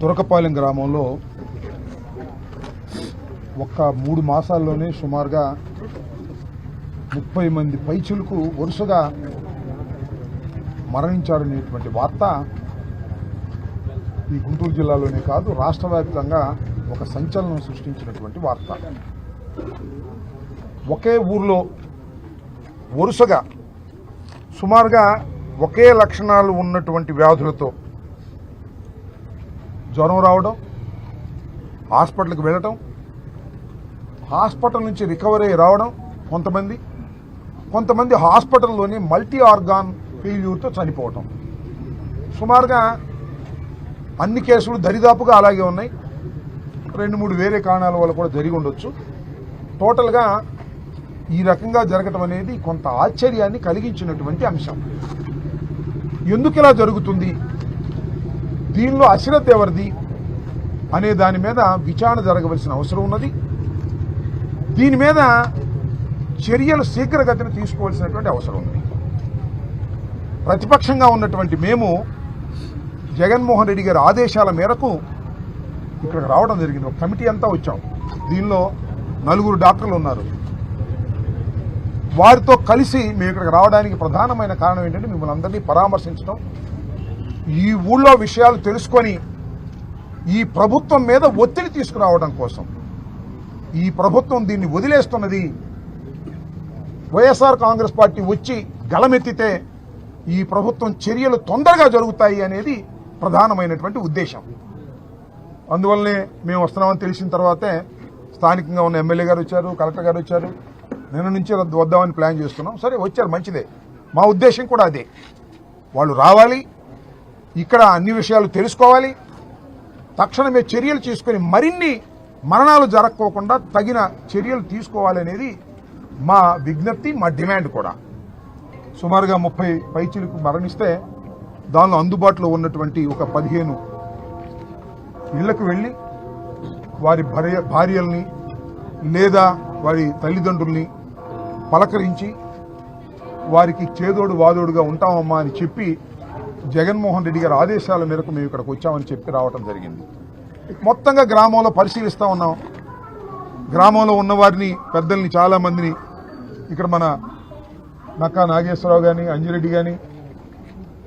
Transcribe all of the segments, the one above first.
తురకపాలెం గ్రామంలో ఒక్క మూడు మాసాల్లోనే సుమారుగా ముప్పై మంది పైచులకు వరుసగా మరణించారనేటువంటి వార్త ఈ గుంటూరు జిల్లాలోనే కాదు రాష్ట్ర వ్యాప్తంగా ఒక సంచలనం సృష్టించినటువంటి వార్త. ఒకే ఊర్లో వరుసగా సుమారుగా ఒకే లక్షణాలు ఉన్నటువంటి వ్యాధులతో జ్వరం రావడం హాస్పిటల్కి వెళ్ళటం హాస్పిటల్ నుంచి రికవరీ రావడం కొంతమంది కొంతమంది హాస్పిటల్లోనే మల్టీ ఆర్గాన్ ఫెయిల్యూర్తో చనిపోవటం. సుమారుగా అన్ని కేసులు దరిదాపుగా అలాగే ఉన్నాయి. రెండు మూడు వేరే కారణాల వల్ల కూడా జరిగి ఉండొచ్చు. టోటల్గా ఈ రకంగా జరగటం అనేది కొంత ఆశ్చర్యాన్ని కలిగించినటువంటి అంశం. ఎందుకు ఇలా జరుగుతుంది? దీనిలో అశ్రద్ధ ఎవరిది అనే దాని మీద విచారణ జరగవలసిన అవసరం ఉన్నది. దీని మీద చర్యలు శీఘ్రగతిని తీసుకోవాల్సినటువంటి అవసరం ఉంది. ప్రతిపక్షంగా ఉన్నటువంటి మేము జగన్మోహన్ రెడ్డి గారి ఆదేశాల మేరకు ఇక్కడికి రావడం జరిగింది. ఒక కమిటీ అంతా వచ్చాం. దీనిలో నలుగురు డాక్టర్లు ఉన్నారు. వారితో కలిసి మేము ఇక్కడికి రావడానికి ప్రధానమైన కారణం ఏంటంటే మిమ్మల్ని అందరినీ పరామర్శించడం ఈ ఊళ్ళో విషయాలు తెలుసుకొని ఈ ప్రభుత్వం మీద ఒత్తిడి తీసుకురావడం కోసం ఈ ప్రభుత్వం దీన్ని వదిలేస్తున్నది. వైఎస్ఆర్ కాంగ్రెస్ పార్టీ వచ్చి గలమెత్తితే ఈ ప్రభుత్వం చర్యలు తొందరగా జరుగుతాయి అనేది ప్రధానమైనటువంటి ఉద్దేశం. అందువల్లనే మేము వస్తున్నామని తెలిసిన తర్వాతే స్థానికంగా ఉన్న ఎమ్మెల్యే గారు వచ్చారు కలెక్టర్ గారు వచ్చారు. నిన్న నుంచి వద్దామని ప్లాన్ చేస్తున్నాం. సరే వచ్చారు మంచిదే. మా ఉద్దేశం కూడా అదే. వాళ్ళు రావాలి ఇక్కడ అన్ని విషయాలు తెలుసుకోవాలి. తక్షణమే చర్యలు తీసుకొని మరిన్ని మరణాలు జరగకోకుండా తగిన చర్యలు తీసుకోవాలనేది మా విజ్ఞప్తి మా డిమాండ్ కూడా. సుమారుగా ముప్పై పైచీలకు మరణిస్తే దానిలో అందుబాటులో ఉన్నటువంటి ఒక పదిహేను ఇళ్ళకు వెళ్ళి వారి భార్య భార్యల్ని లేదా వారి తల్లిదండ్రుల్ని పలకరించి వారికి చేదోడు వాదోడుగా ఉంటామమ్మా అని చెప్పి జగన్మోహన్ రెడ్డి గారి ఆదేశాల మేరకు మేము ఇక్కడికి వచ్చామని చెప్పి రావటం జరిగింది. మొత్తంగా గ్రామంలో పరిశీలిస్తూ ఉన్నాం. గ్రామంలో ఉన్నవారిని పెద్దల్ని చాలామందిని ఇక్కడ మన నక్కా నాగేశ్వరరావు కానీ అంజిరెడ్డి కానీ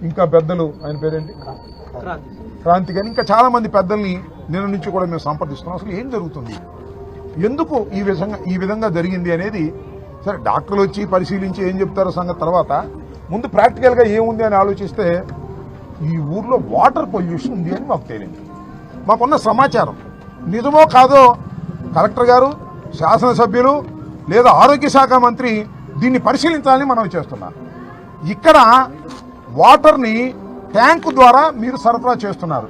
ఇంకా పెద్దలు ఆయన పేరేంటి? క్రాంతి కానీ ఇంకా చాలామంది పెద్దల్ని నిన్న నుంచి కూడా మేము సంప్రదిస్తున్నాం. అసలు ఏం జరుగుతుంది? ఎందుకు ఈ విధంగా ఈ విధంగా జరిగింది అనేది సరే డాక్టర్లు వచ్చి పరిశీలించి ఏం చెప్తారో సంగతి తర్వాత. ముందు ప్రాక్టికల్గా ఏముంది అని ఆలోచిస్తే ఈ ఊర్లో వాటర్ పొల్యూషన్ ఉంది అని మాకు తేలింది. మాకున్న సమాచారం. నిజమో కాదో కలెక్టర్ గారు శాసనసభ్యులు లేదా ఆరోగ్య శాఖ మంత్రి దీన్ని పరిశీలించాలని మనం చేస్తున్నాం. ఇక్కడ వాటర్ని ట్యాంకు ద్వారా మీరు సరఫరా చేస్తున్నారు.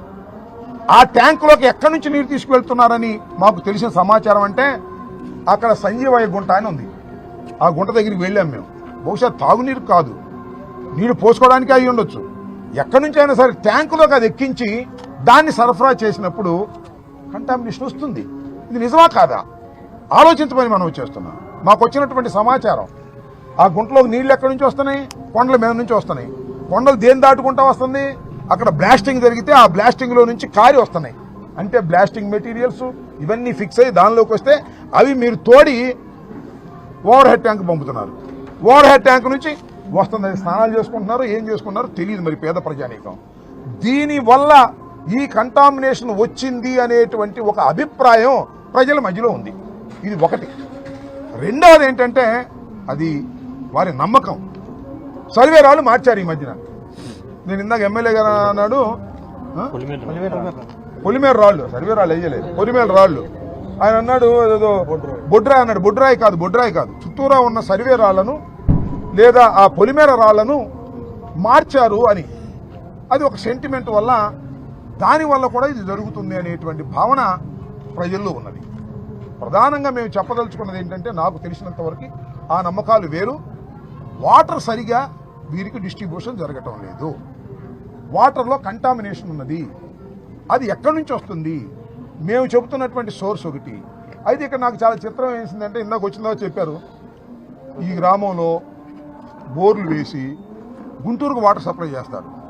ఆ ట్యాంకులోకి ఎక్కడి నుంచి నీరు తీసుకువెళ్తున్నారని మాకు తెలిసిన సమాచారం అంటే అక్కడ సంజీవయ్య గుంట అని ఉంది. ఆ గుంట దగ్గరికి వెళ్ళాం మేము. బహుశా తాగునీరు కాదు. నీరు పోసుకోవడానికి అయి ఉండొచ్చు. ఎక్కడి నుంచి అయినా సరే ట్యాంకులోకి అది ఎక్కించి దాన్ని సరఫరా చేసినప్పుడు కంటామినేషన్ వస్తుంది. ఇది నిజమా కాదా? ఆలోచించమని మనం చేస్తున్నాం. మాకు వచ్చినటువంటి సమాచారం ఆ గుంటలోకి నీళ్ళు ఎక్కడి నుంచి వస్తున్నాయి? కొండల మీద నుంచి వస్తున్నాయి. కొండలు దేని దాటుకుంటా వస్తుంది అక్కడ బ్లాస్టింగ్ జరిగితే ఆ బ్లాస్టింగ్లో నుంచి కారి వస్తున్నాయి. అంటే బ్లాస్టింగ్ మెటీరియల్స్ ఇవన్నీ ఫిక్స్ అయ్యి దానిలోకి వస్తే అవి మీరు తోడి ఓవర్ హెడ్ ట్యాంక్ పంపుతున్నారు. ఓవర్ హెడ్ ట్యాంక్ నుంచి వస్తుంది. స్నానాలు చేసుకుంటున్నారు ఏం చేసుకుంటున్నారు తెలియదు మరి పేద ప్రజానీకం. దీని వల్ల ఈ కంటామినేషన్ వచ్చింది అనేటువంటి ఒక అభిప్రాయం ప్రజల మధ్యలో ఉంది. ఇది ఒకటి. రెండవది ఏంటంటే అది వారి నమ్మకం. సర్వేరాలు మార్చారు ఈ మధ్యన. నేను ఇందాక ఎమ్మెల్యే గారు అన్నాడు? పొలిమేర రాళ్ళు. సర్వే రాళ్ళు వేయలేదు. పొలిమేర రాళ్ళు. ఆయన అన్నాడు ఏదో బొడ్రాయి. అన్నాడు. బొడ్రాయి కాదు బొడ్రాయి కాదు. చుట్టూరా ఉన్న సర్వే రాళ్ళను లేదా ఆ పొలిమేర రాళ్ళను మార్చారు అని. అది ఒక సెంటిమెంట్ వల్ల దాని వల్ల కూడా ఇది జరుగుతుంది అనేటువంటి భావన ప్రజల్లో ఉన్నది. ప్రధానంగా మేము చెప్పదలుచుకున్నది ఏంటంటే నాకు తెలిసినంత వరకు ఆ నమ్మకాలు వేరు. వాటర్ సరిగా వీరికి డిస్ట్రిబ్యూషన్ జరగటం లేదు. వాటర్లో కంటామినేషన్ ఉన్నది. అది ఎక్కడి నుంచి వస్తుంది? మేము చెబుతున్నటువంటి సోర్స్ ఒకటి. అయితే ఇక్కడ నాకు చాలా చిత్రం వేసిందంటే ఇందాక వచ్చిన చెప్పారు. ఈ గ్రామంలో బోర్లు వేసి గుంటూరుకు వాటర్ సప్లై చేస్తారు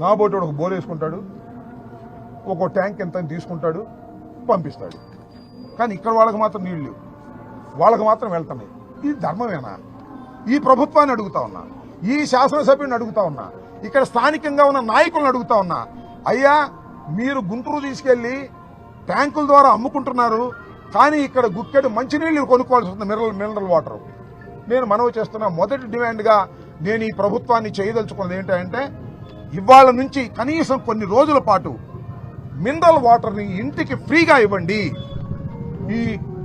నాబోటి ఒక బోర్ వేసుకుంటాడు. ఒక ట్యాంక్ ఎంత తీసుకుంటాడు. పంపిస్తాడు. కానీ ఇక్కడ వాళ్ళకి మాత్రం నీళ్ళు లేవు. వాళ్ళకి మాత్రం వెళ్తున్నాయి. ఇది ధర్మమేనా? ఈ ప్రభుత్వాన్ని అడుగుతా ఉన్నా. ఈ శాసనసభ్యుని అడుగుతా ఉన్నా. ఇక్కడ స్థానికంగా ఉన్న నాయకులను అడుగుతా ఉన్నా. అయ్యా మీరు గుంటూరు తీసుకెళ్ళి ట్యాంకుల ద్వారా అమ్ముకుంటున్నారు. కానీ ఇక్కడ గుక్కెడు మంచినీళ్ళు కొనుక్కోవాల్సి వస్తుంది మినరల్ మినరల్ వాటర్. నేను మనవి చేస్తున్న మొదటి డిమాండ్గా నేను ఈ ప్రభుత్వాన్ని చేయదలుచుకున్నది ఏంటంటే ఇవాళ నుంచి కనీసం కొన్ని రోజుల పాటు మినరల్ వాటర్ని ఇంటికి ఫ్రీగా ఇవ్వండి. ఈ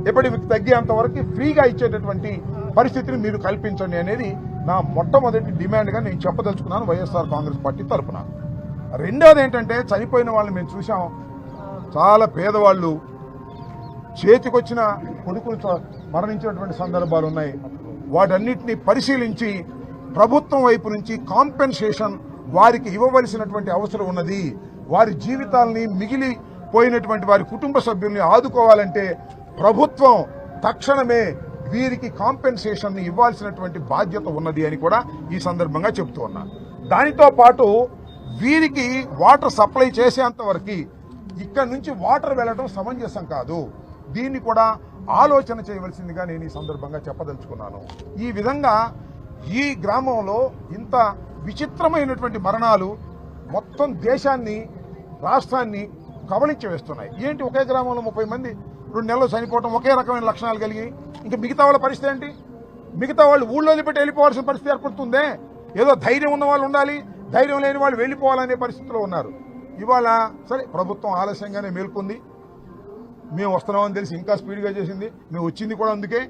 ఎప్పటికి తగ్గేంత వరకు ఫ్రీగా ఇచ్చేటటువంటి పరిస్థితిని మీరు కల్పించండి అనేది నా మొట్టమొదటి డిమాండ్గా నేను చెప్పదలుచుకున్నాను వైఎస్ఆర్ కాంగ్రెస్ పార్టీ తరఫున రెండోది ఏంటంటే చనిపోయిన వాళ్ళని మేము చూసాం చాలా పేదవాళ్ళు చేతికొచ్చిన కొడుకులు మరణించినటువంటి సందర్భాలు ఉన్నాయి. వాటన్నిటిని పరిశీలించి ప్రభుత్వం వైపు నుంచి కాంపెన్సేషన్ వారికి ఇవ్వవలసినటువంటి అవసరం ఉన్నది. వారి జీవితాల్ని మిగిలిపోయినటువంటి వారి కుటుంబ సభ్యుల్ని ఆదుకోవాలంటే ప్రభుత్వం తక్షణమే వీరికి కాంపెన్సేషన్ ఇవ్వాల్సినటువంటి బాధ్యత ఉన్నది అని కూడా ఈ సందర్భంగా చెబుతూ ఉన్నా. దానితో పాటు వీరికి వాటర్ సప్లై చేసేంత వరకు ఇక్కడ నుంచి వాటర్ వెళ్ళడం సమంజసం కాదు. దీన్ని కూడా ఆలోచన చేయవలసిందిగా నేను ఈ సందర్భంగా చెప్పదలుచుకున్నాను. ఈ విధంగా ఈ గ్రామంలో ఇంత విచిత్రమైనటువంటి మరణాలు మొత్తం దేశాన్ని రాష్ట్రాన్ని కబళించి వేస్తున్నాయి. ఏంటి ఒకే గ్రామంలో ముప్పై మంది? రెండు నెలలు చనిపోవడం ఒకే రకమైన లక్షణాలు కలిగి ఇంకా మిగతా వాళ్ళ పరిస్థితి ఏంటి? మిగతా వాళ్ళు ఊళ్ళో పెట్టి వెళ్ళిపోవాల్సిన పరిస్థితి ఏర్పడుతుందే? ఏదో ధైర్యం ఉన్న వాళ్ళు ఉండాలి ధైర్యం లేని వాళ్ళు వెళ్ళిపోవాలనే పరిస్థితిలో ఉన్నారు. ఇవాళ సరే ప్రభుత్వం ఆలస్యంగానే మేల్కొంది. మేము వస్తున్నామని తెలిసి ఇంకా స్పీడ్గా చేసింది. మేము వచ్చింది కూడా అందుకే.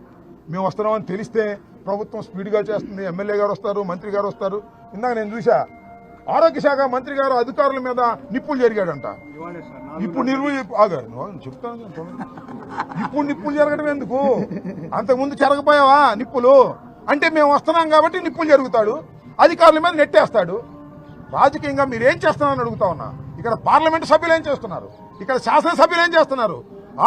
మేము వస్తున్నామని తెలిస్తే ప్రభుత్వం స్పీడ్గా చేస్తుంది. ఎమ్మెల్యే గారు వస్తారు మంత్రి గారు వస్తారు. ఇందాక నేను చూసా ఆరోగ్య శాఖ మంత్రి గారు అధికారుల మీద నిప్పులు జరిగాడంట. ఇప్పుడు నిలువ ఆగారు చెప్తాను. ఇప్పుడు నిప్పులు జరగడం ఎందుకు? అంతకుముందు జరగపోయావా నిప్పులు? అంటే మేము వస్తున్నాం కాబట్టి నిప్పులు జరుగుతాడు. అధికారుల మీద నెట్టేస్తాడు. రాజకీయంగా మీరు ఏం చేస్తున్నారని అడుగుతా ఉన్నా. ఇక్కడ పార్లమెంట్ సభ్యులు ఏం చేస్తున్నారు? ఇక్కడ శాసనసభ్యులు ఏం చేస్తున్నారు?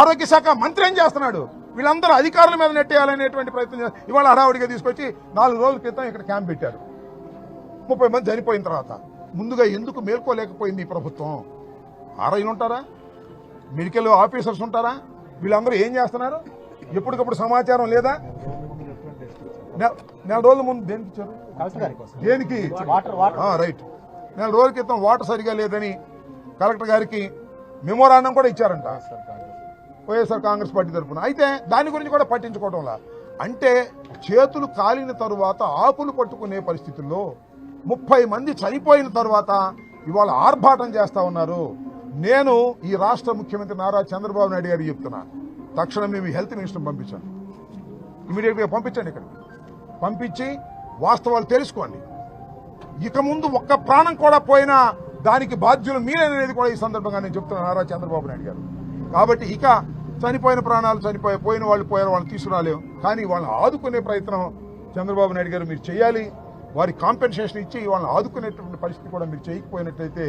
ఆరోగ్య శాఖ మంత్రి ఏం చేస్తున్నాడు? వీళ్ళందరూ అధికారుల మీద నెట్టేయాలనేటువంటి ప్రయత్నం చేస్తారు ఇవాళ హడావుడిగా తీసుకొచ్చి నాలుగు రోజుల క్రితం ఇక్కడ క్యాంప్ పెట్టారు. ముప్పై మంది చనిపోయిన తర్వాత. ముందుగా ఎందుకు మేల్కోలేకపోయింది ఈ ప్రభుత్వం? ఆర్ఐలు ఉంటారా? మెడికల్ ఆఫీసర్స్ ఉంటారా? వీళ్ళందరూ ఏం చేస్తున్నారు? ఎప్పటికప్పుడు సమాచారం లేదా? నెల రోజుల ముందు దేనికి ఇచ్చారు? దేనికి? రైట్. నెల రోజుల క్రితం వాటర్ సరిగా లేదని కలెక్టర్ గారికి మెమోరాండం కూడా ఇచ్చారంట. వైఎస్ఆర్ కాంగ్రెస్ పార్టీ తరఫున అయితే దాని గురించి కూడా పట్టించుకోవడంలా అంటే చేతులు కాలిన తరువాత ఆకులు పట్టుకునే పరిస్థితుల్లో ముప్పై మంది చనిపోయిన తర్వాత ఇవాళ ఆర్భాటం చేస్తా ఉన్నారు. నేను ఈ రాష్ట్ర ముఖ్యమంత్రి నారా చంద్రబాబు నాయుడు గారికి చెప్తున్నా. తక్షణం మేము హెల్త్ మినిస్టర్ పంపించాను ఇమీడియట్గా పంపించండి ఇక్కడ పంపించి వాస్తవాలు తెలుసుకోండి. ఇక ముందు ఒక్క ప్రాణం కూడా పోయినా దానికి బాధ్యులు మీరేననేది కూడా ఈ సందర్భంగా నేను చెప్తున్నాను నారా చంద్రబాబు నాయుడు గారు. కాబట్టి ఇక చనిపోయిన ప్రాణాలు చనిపోయి పోయిన వాళ్ళు పోయారు వాళ్ళని తీసుకురాలేం కానీ వాళ్ళని ఆదుకునే ప్రయత్నం చంద్రబాబు నాయుడు గారు మీరు చేయాలి. వారి కాంపెన్సేషన్ ఇచ్చి వాళ్ళని ఆదుకునేటువంటి పరిస్థితి కూడా మీరు చేయకపోయినట్లయితే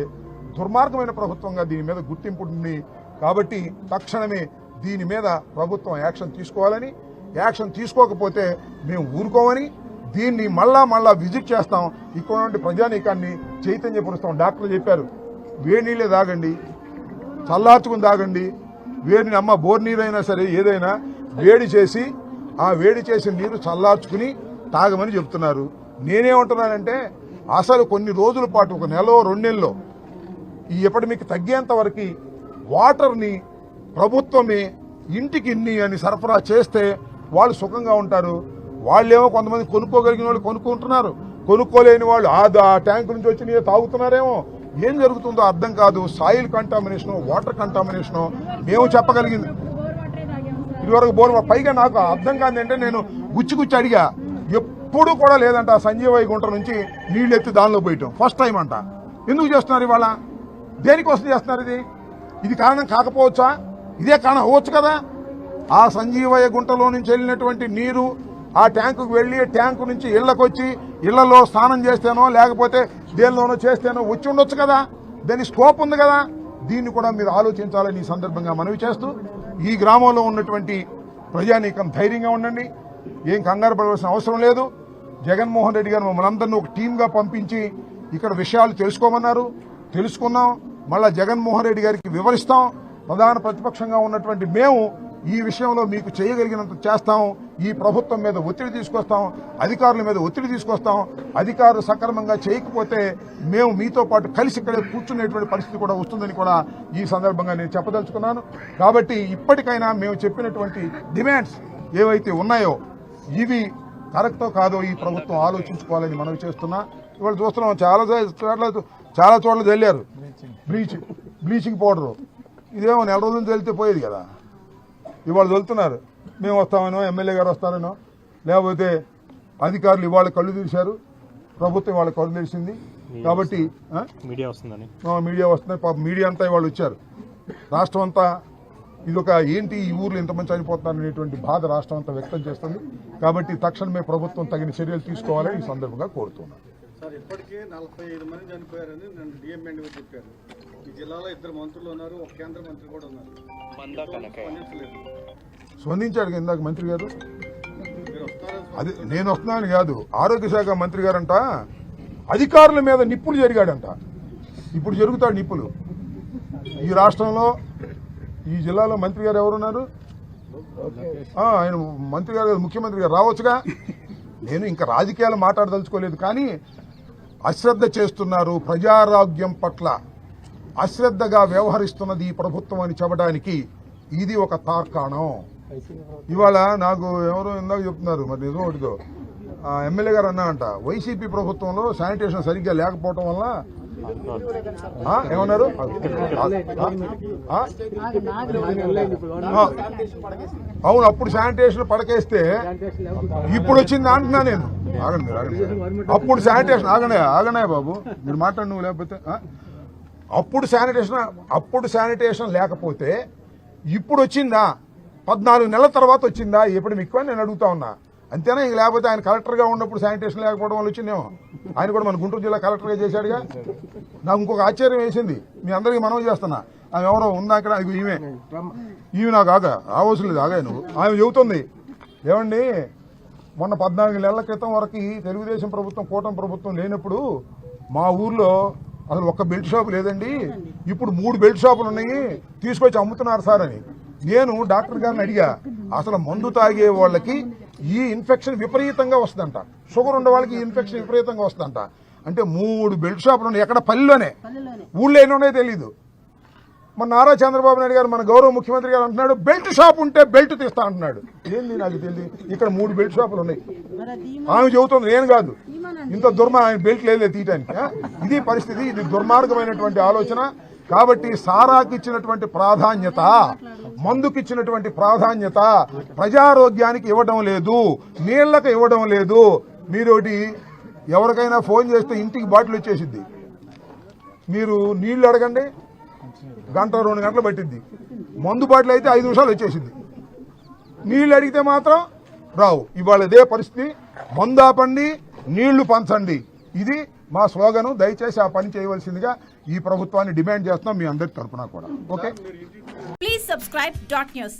దుర్మార్గమైన ప్రభుత్వంగా దీని మీద గుర్తింపు ఉంది కాబట్టి తక్షణమే దీని మీద ప్రభుత్వం యాక్షన్ తీసుకోవాలని యాక్షన్ తీసుకోకపోతే మేము ఊరుకోమని దీన్ని మళ్ళా మళ్ళా విజిట్ చేస్తాం. ఇక్కడ నుండి ప్రజానీకాన్ని చైతన్యపరుస్తాం. డాక్టర్లు చెప్పారు వేడి నీళ్ళే తాగండి చల్లార్చుకుని తాగండి వేడిని అమ్మ బోర్ నీరైనా సరే ఏదైనా వేడి చేసి ఆ వేడి చేసిన నీరు చల్లార్చుకుని తాగమని చెప్తున్నారు. నేనేమంటున్నానంటే అసలు కొన్ని రోజుల పాటు ఒక నెల రెండు నెలలో ఈ ఎపిడమిక్ తగ్గేంత వరకు వాటర్ని ప్రభుత్వమే ఇంటికి ఇన్ని అని సరఫరా చేస్తే వాళ్ళు సుఖంగా ఉంటారు. వాళ్ళేమో కొంతమంది కొనుక్కోగలిగిన వాళ్ళు కొనుక్కుంటున్నారు. కొనుక్కోలేని వాళ్ళు ఆ ఆ ట్యాంక్ నుంచి వచ్చి నీరు తాగుతున్నారేమో. ఏం జరుగుతుందో అర్థం కాదు. సాయిల్ కంటామినేషన్ వాటర్ కంటామినేషన్ మేము చెప్పగలిగింది. ఇదివరకు బోర్ పైగా నాకు అర్థం కాదు అంటే నేను గుచ్చి గుచ్చి అడిగా. ఎప్పుడు కూడా లేదంట సంజీవయ్య గుంట నుంచి నీళ్ళు ఎత్తి దానిలో పోయటం. ఫస్ట్ టైం అంట. ఎందుకు చేస్తున్నారు ఇవాళ? దేనికోసం చేస్తున్నారు ఇది? ఇది కారణం కాకపోవచ్చా? ఇదే కారణం అవ్వచ్చు కదా? ఆ సంజీవయ్య గుంటలో నుంచి వెళ్ళినటువంటి నీరు ఆ ట్యాంకుకు వెళ్ళి ట్యాంకు నుంచి ఇళ్ళకు వచ్చి ఇళ్ళలో స్నానం చేస్తేనో లేకపోతే దేనిలోనో చేస్తేనో వచ్చి ఉండొచ్చు కదా. దాని స్కోప్ ఉంది కదా. దీన్ని కూడా మీరు ఆలోచించాలని ఈ సందర్భంగా మనవి చేస్తూ ఈ గ్రామంలో ఉన్నటువంటి ప్రజానీకం ధైర్యంగా ఉండండి. ఏం కంగారు పడవలసిన అవసరం లేదు. జగన్మోహన్ రెడ్డి గారు మమ్మల్ని అందరినీ ఒక టీంగా పంపించి ఇక్కడ విషయాలు తెలుసుకోమన్నారు. తెలుసుకున్నాం మళ్ళా జగన్మోహన్ రెడ్డి గారికి వివరిస్తాం. ప్రధాన ప్రతిపక్షంగా ఉన్నటువంటి మేము ఈ విషయంలో మీకు చేయగలిగినంత చేస్తాం. ఈ ప్రభుత్వం మీద ఒత్తిడి తీసుకొస్తాం. అధికారుల మీద ఒత్తిడి తీసుకొస్తాం. అధికారులు సక్రమంగా చేయకపోతే మేము మీతో పాటు కలిసి ఇక్కడే కూర్చునేటువంటి పరిస్థితి కూడా వస్తుందని కూడా ఈ సందర్భంగా నేను చెప్పదలుచుకున్నాను. కాబట్టి ఇప్పటికైనా మేము చెప్పినటువంటి డిమాండ్స్ ఏవైతే ఉన్నాయో ఇవి కరెక్టో కాదో ఈ ప్రభుత్వం ఆలోచించుకోవాలని మనవి చేస్తున్నా. ఇవాళ చూస్తున్నాం చాలా చోట్ల చాలా చోట్ల వెళ్ళారు బ్లీచ్ బ్లీచింగ్ పౌడరు ఇదేమో నెల రోజుల వెళ్తే పోయేది కదా. ఇవాళ వెళ్తున్నారు మేము వస్తామనో ఎమ్మెల్యే గారు వస్తారనో లేకపోతే అధికారులు ఇవాళ కళ్ళు తీశారు. ప్రభుత్వం వాళ్ళ కళ్ళు తెరిచింది కాబట్టి? మీడియా వస్తుందని. ఆ, మీడియా వస్తున్నాయి. పాప మీడియా అంతా ఇవాళ వచ్చారు. రాష్ట్రం అంతా ఇదొక ఏంటి ఈ ఊర్లో ఇంతమంది చనిపోతున్నారు అనేటువంటి బాధ రాష్ట్రం అంతా వ్యక్తం చేస్తుంది. కాబట్టి తక్షణమే ప్రభుత్వం తగిన చర్యలు తీసుకోవాలని ఈ సందర్భంగా కోరుతున్నాను. సార్ ఇప్పటికే నలభై ఐదు మంది చనిపోయారని నన్ను డిఎంఎండి చెప్పారు. ఈ జిల్లాలో ఇద్దరు మంత్రులు ఉన్నారు ఒక కేంద్ర మంత్రి కూడా ఉన్నారు. స్పందించలేదు స్పందించాడు కదా ఇందాక మంత్రి గారు? అది నేను వస్తున్నాను కాదు ఆరోగ్య శాఖ మంత్రి గారంట అధికారుల మీద నిప్పులు జరిగాడంట. ఇప్పుడు జరుగుతాడు నిప్పులు. ఈ రాష్ట్రంలో ఈ జిల్లాలో మంత్రి గారు ఎవరున్నారు? ఆ, ఆయన మంత్రి గారు కాదు, ముఖ్యమంత్రి గారు. రావచ్చుగా? నేను ఇంకా రాజకీయాలు మాట్లాడదలుచుకోలేదు కానీ అశ్రద్ధ చేస్తున్నారు ప్రజారోగ్యం పట్ల. అశ్రద్ధగా వ్యవహరిస్తున్నది ఈ ప్రభుత్వం అని చెప్పడానికి ఇది ఒక తార్కాణం. ఇవాళ నాకు ఎవరో ఇందాక చెప్తున్నారు మరి నిజం ఒకటిదో. ఎమ్మెల్యే గారు అన్నా అంట వైసీపీ ప్రభుత్వంలో శానిటేషన్ సరిగ్గా లేకపోవటం వల్ల ఏమన్నారు? అవును అప్పుడు శానిటేషన్ పడకేస్తే ఇప్పుడు వచ్చింది అంటున్నా నేను. ఆగండి ఆగండి. అప్పుడు శానిటేషన్ ఆగనే ఆగనే బాబు. మీరు మాట్లాడు నువ్వు లేకపోతే అప్పుడు శానిటేషన్ అప్పుడు శానిటేషన్ లేకపోతే ఇప్పుడు వచ్చిందా? పద్నాలుగు నెలల తర్వాత వచ్చిందా? ఎప్పుడు మీకు నేను అడుగుతా ఉన్నా. అంతేనా? ఇంక లేకపోతే ఆయన కలెక్టర్గా ఉన్నప్పుడు శానిటేషన్ లేకపోవడం వల్ల వచ్చిందేమో? ఆయన కూడా మన గుంటూరు జిల్లా కలెక్టర్గా చేశాడుగా. నాకు ఇంకొక ఆశ్చర్యం వేసింది. మీ అందరికీ మనం చేస్తున్నా. ఆమె ఎవరో ఉందా అక్కడ? ఈమె. ఈమె నాకు ఆగా ఆవసం లేదు ఆగా నువ్వు. ఆమె చెబుతుంది ఏమండి మొన్న పద్నాలుగు నెలల క్రితం వరకు తెలుగుదేశం ప్రభుత్వం కూటమి ప్రభుత్వం లేనప్పుడు మా ఊర్లో అసలు ఒక్క బెల్ట్ షాప్ లేదండి. ఇప్పుడు మూడు బెల్ట్ షాపులు ఉన్నాయి. తీసుకొచ్చి అమ్ముతున్నారు సార్ అని. నేను డాక్టర్ గారిని అడిగా అసలు మందు తాగే వాళ్ళకి ఈ ఇన్ఫెక్షన్ విపరీతంగా వస్తుందంట. షుగర్ ఉన్న వాళ్ళకి ఈ ఇన్ఫెక్షన్ విపరీతంగా వస్తుందంట. అంటే మూడు బెల్ట్ షాపులు ఉన్నాయి. ఎక్కడ పల్లెలోనే? ఊళ్ళో ఎన్ని ఉన్నాయో తెలియదు మన నారా చంద్రబాబు నాయుడు గారు మన గౌరవ ముఖ్యమంత్రి గారు అంటున్నాడు బెల్ట్ షాప్ ఉంటే బెల్ట్ తీస్తా అంటున్నాడు. ఏంది నాకు తెలియదు. ఇక్కడ మూడు బెల్ట్ షాపులు ఉన్నాయి. ఆమె చెబుతుంది నేను కాదు. ఇంత దుర్మా ఆయన బెల్ట్ లేదు తీయటానికి? ఇది పరిస్థితి ఇది దుర్మార్గమైనటువంటి ఆలోచన. కాబట్టి సారాకి ఇచ్చినటువంటి ప్రాధాన్యత మందుకి ఇచ్చినటువంటి ప్రాధాన్యత ప్రజారోగ్యానికి ఇవ్వడం లేదు నీళ్ళకు ఇవ్వడం లేదు. మీరోటి ఎవరికైనా ఫోన్ చేస్తే ఇంటికి బాటిల్ వచ్చేసిద్ది. మీరు నీళ్ళు అడగండి గంట రెండు గంటలు పట్టింది. మందు బాటిల్ అయితే ఐదు నిమిషాలు వచ్చేసింది. నీళ్ళు అడిగితే మాత్రం రావు. ఇవాళ ఇదే పరిస్థితి. మందు ఆపండి నీళ్ళు పంచండి. ఇది మా స్లోగను. దయచేసి ఆ పని చేయవలసిందిగా ఈ ప్రభుత్వాన్ని డిమాండ్ చేస్తున్నాం మీ అందరి తరఫున కూడా. Okay? Please subscribe dot news.